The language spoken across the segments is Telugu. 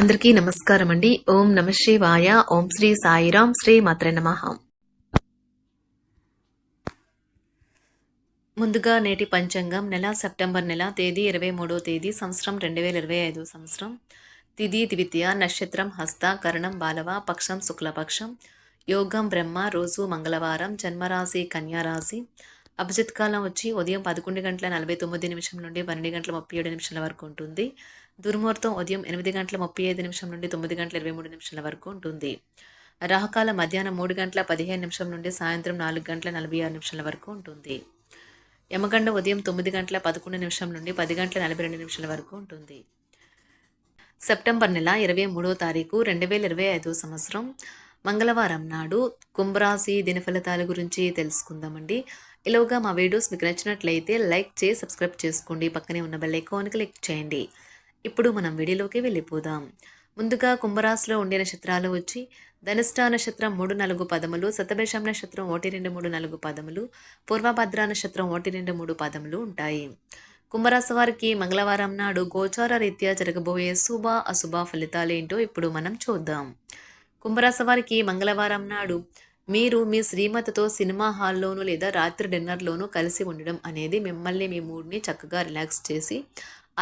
అందరికీ నమస్కారం అండి ఓం నమ శివాయ. ఓం శ్రీ సాయిరాం. శ్రీ మాత్రే నమ. ముందుగా నేటి పంచాంగం. నెల సెప్టెంబర్ నెల తేదీ ఇరవై మూడో తేదీ సంవత్సరం రెండు వేల ఇరవై ఐదు సంవత్సరం. తిది ద్వితీయ నక్షత్రం హస్త కరణం బాలవ పక్షం శుక్లపక్షం. యోగం బ్రహ్మ రోజు మంగళవారం జన్మరాశి కన్యారాశి. అభిజిత్ కాలం వచ్చి ఉదయం పదకొండు గంటల నలభై తొమ్మిది నిమిషం నుండి పన్నెండు గంటల ముప్పై ఏడు నిమిషాల వరకు ఉంటుంది. దుర్ముహూర్తం ఉదయం ఎనిమిది గంటల ముప్పై ఐదు నిమిషం నుండి తొమ్మిది గంటల ఇరవై మూడు నిమిషాల వరకు ఉంటుంది. రాహుకాలం మధ్యాహ్నం మూడు గంటల పదిహేను నిమిషం నుండి సాయంత్రం నాలుగు గంటల నలభై ఆరు నిమిషాల వరకు ఉంటుంది. యమగండ ఉదయం తొమ్మిది గంటల పదకొండు నిమిషం నుండి పది గంటల నలభై రెండు నిమిషాల వరకు ఉంటుంది. సెప్టెంబర్ నెల ఇరవై మూడో తారీఖు రెండు వేల ఇరవై ఐదో సంవత్సరం. మంగళవారం నాడు కుంభరాశి దిన ఫలితాల గురించి తెలుసుకుందామండి. ఇలాగా మా వీడియోస్ మీకు నచ్చినట్లయితే లైక్ చేసి సబ్స్క్రైబ్ చేసుకోండి. పక్కనే ఉన్న బెల్ ఐకాన్ క్లిక్ చేయండి. ఇప్పుడు మనం వీడియోలోకి వెళ్ళిపోదాం. ముందుగా కుంభరాశిలో ఉండే నక్షత్రాలు వచ్చి ధనిష్ట నక్షత్రం మూడు నాలుగు పదములు శతభిషం నక్షత్రం ఒకటి రెండు మూడు నాలుగు పదములు పూర్వభద్ర నక్షత్రం ఒకటి రెండు మూడు పదములు ఉంటాయి. కుంభరాశి వారికి మంగళవారం నాడు గోచార రీత్యా జరగబోయే శుభ అశుభ ఫలితాలు ఏంటో ఇప్పుడు మనం చూద్దాం. కుంభరాశి వారికి మంగళవారం నాడు మీరు మీ శ్రీమతితో సినిమా హాల్లోనూ లేదా రాత్రి డిన్నర్లోనూ కలిసి ఉండడం అనేది మిమ్మల్ని మీ మూడ్ని చక్కగా రిలాక్స్ చేసి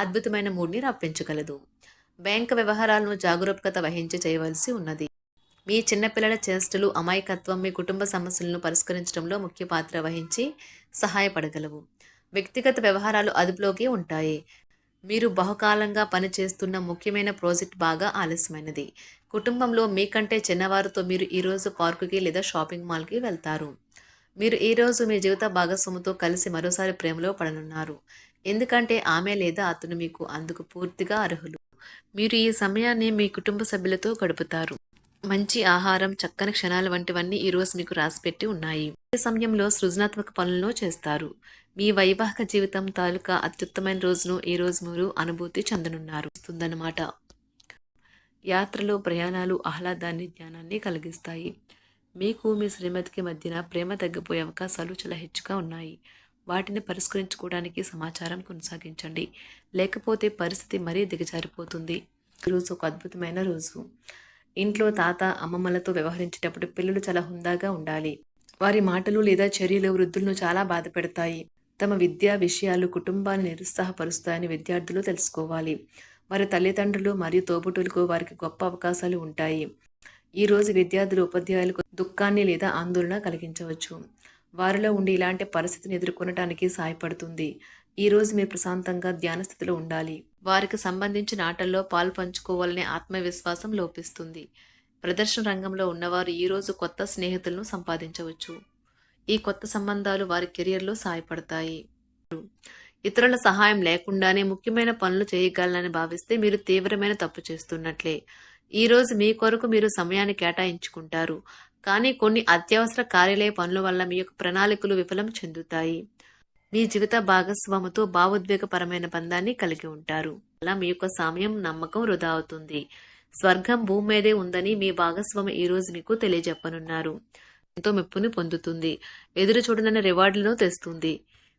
అద్భుతమైన మూడ్ని రప్పించగలదు. బ్యాంక్ వ్యవహారాలను జాగరూకత వహించి చేయవలసి ఉన్నది. మీ చిన్నపిల్లల చేష్టలు అమాయకత్వం మీ కుటుంబ సమస్యలను పరిష్కరించడంలో ముఖ్య పాత్ర వహించి సహాయపడగలవు. వ్యక్తిగత వ్యవహారాలు అదుపులోకి ఉంటాయి. మీరు బహుకాలంగా పనిచేస్తున్న ముఖ్యమైన ప్రాజెక్ట్ బాగా ఆలస్యమైనది. కుటుంబంలో మీకంటే చిన్నవారితో మీరు ఈరోజు పార్కుకి లేదా షాపింగ్ మాల్కి వెళ్తారు. మీరు ఈరోజు మీ జీవిత భాగస్వామితో కలిసి మరోసారి ప్రేమలో పడనున్నారు. ఎందుకంటే ఆమె లేదా అతను మీకు అందుకు పూర్తిగా అర్హులు. మీరు ఈ సమయాన్ని మీ కుటుంబ సభ్యులతో గడుపుతారు. మంచి ఆహారం చక్కని క్షణాలు వంటివన్నీ ఈరోజు మీకు రాసిపెట్టి ఉన్నాయి. ఈ సమయంలో సృజనాత్మక పనులను చేస్తారు. మీ వైవాహిక జీవితం తాలూకా అత్యుత్తమైన రోజును ఈ రోజు మీరు అనుభూతి చెందనున్నారు. వస్తుందన్నమాట. యాత్రలు ప్రయాణాలు ఆహ్లాదాన్ని జ్ఞానాన్ని కలిగిస్తాయి. మీకు మీ శ్రీమతికి మధ్యన ప్రేమ తగ్గిపోయే అవకాశాలు చాలా హెచ్చుగా ఉన్నాయి. వాటిని పరిష్కరించుకోవడానికి సమాచారం కొనసాగించండి. లేకపోతే పరిస్థితి మరీ దిగజారిపోతుంది. ఈరోజు ఒక అద్భుతమైన రోజు. ఇంట్లో తాత అమ్మమ్మలతో వ్యవహరించేటప్పుడు పిల్లలు చాలా హుందాగా ఉండాలి. వారి మాటలు లేదా చర్యలు వృద్ధులను చాలా బాధ పెడతాయి. తమ విద్యా విషయాలు కుటుంబాన్ని నిరుత్సాహపరుస్తాయని విద్యార్థులు తెలుసుకోవాలి. వారి తల్లిదండ్రులు మరియు తోబుటులకు వారికి గొప్ప అవకాశాలు ఉంటాయి. ఈ రోజు విద్యార్థులు ఉపాధ్యాయులకు దుఃఖాన్ని లేదా ఆందోళన కలిగించవచ్చు. వారిలో ఉండి ఇలాంటి పరిస్థితిని ఎదుర్కొనడానికి సహాయపడుతుంది. ఈ రోజు మీరు ప్రశాంతంగా ధ్యాన స్థితిలో ఉండాలి. వారికి సంబంధించిన ఆటల్లో పాలు పంచుకోవాలనే ఆత్మవిశ్వాసం లోపిస్తుంది. ప్రదర్శన రంగంలో ఉన్నవారు ఈరోజు కొత్త స్నేహితులను సంపాదించవచ్చు. ఈ కొత్త సంబంధాలు వారి కెరియర్లో సహాయపడతాయి. ఇతరుల సహాయం లేకుండానే ముఖ్యమైన పనులు చేయగలనని భావిస్తే మీరు తీవ్రమైన తప్పు చేస్తున్నట్లే. ఈరోజు మీ కొరకు మీరు సమయాన్ని కేటాయించుకుంటారు. కానీ కొన్ని అత్యవసర కార్యాలయ పనుల వల్ల మీ యొక్క ప్రణాళికలు విఫలం చెందుతాయి. మీ జీవిత భాగస్వామితో భావోద్వేగపరమైన బంధాన్ని కలిగి ఉంటారు. అలా మీ యొక్క సమయం నమ్మకం వృధా అవుతుంది. స్వర్గం భూమి మీదే ఉందని మీ భాగస్వామి ఈ రోజు మీకు తెలియజెప్పనున్నారు. ఎంతో మెప్పుని పొందుతుంది. ఎదురు చూడనన్న రివార్డులను తెస్తుంది.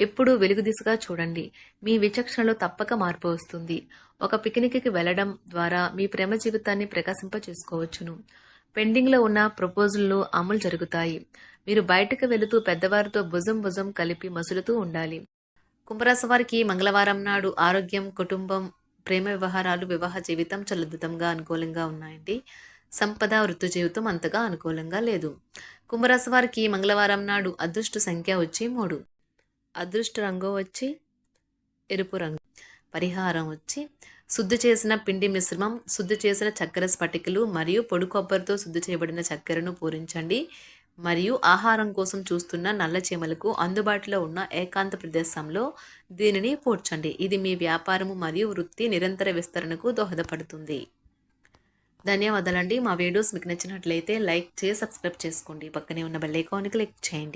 ఎప్పుడూ వెలుగు దిశగా చూడండి. మీ విచక్షణలో తప్పక మార్పు వస్తుంది. ఒక పిక్నిక్కి వెళ్ళడం ద్వారా మీ ప్రేమ జీవితాన్ని ప్రకాశింప చేసుకోవచ్చును. పెండింగ్లో ఉన్న ప్రపోజల్లు అమలు జరుగుతాయి. మీరు బయటకు వెళుతూ పెద్దవారితో భుజం భుజం కలిపి మసులుతూ ఉండాలి. కుంభరాశి వారికి మంగళవారం నాడు ఆరోగ్యం కుటుంబం ప్రేమ వ్యవహారాలు వివాహ జీవితం చలద్భుతంగా అనుకూలంగా ఉన్నాయండి. సంపద వృత్తి జీవితం అంతగా అనుకూలంగా లేదు. కుంభరాశి వారికి మంగళవారం నాడు అదృష్ట సంఖ్య వచ్చి మూడు. అదృష్ట రంగు వచ్చి ఎరుపు రంగు పరిహారం వచ్చి శుద్ధి చేసిన పిండి మిశ్రమం శుద్ధి చేసిన చక్కెర స్ఫటికలు మరియు పొడి కొబ్బరితో శుద్ధి చేయబడిన చక్కెరను పూరించండి. మరియు ఆహారం కోసం చూస్తున్న నల్ల చీమలకు అందుబాటులో ఉన్న ఏకాంత ప్రదేశంలో దీనిని పూడ్చండి. ఇది మీ వ్యాపారము మరియు వృత్తి నిరంతర విస్తరణకు దోహదపడుతుంది. ధన్యవాదాలండి. మా వీడియోస్ మీకు నచ్చినట్లయితే లైక్ చేసి సబ్స్క్రైబ్ చేసుకోండి. పక్కనే ఉన్న బెల్ ఐకాన్ని క్లిక్ చేయండి.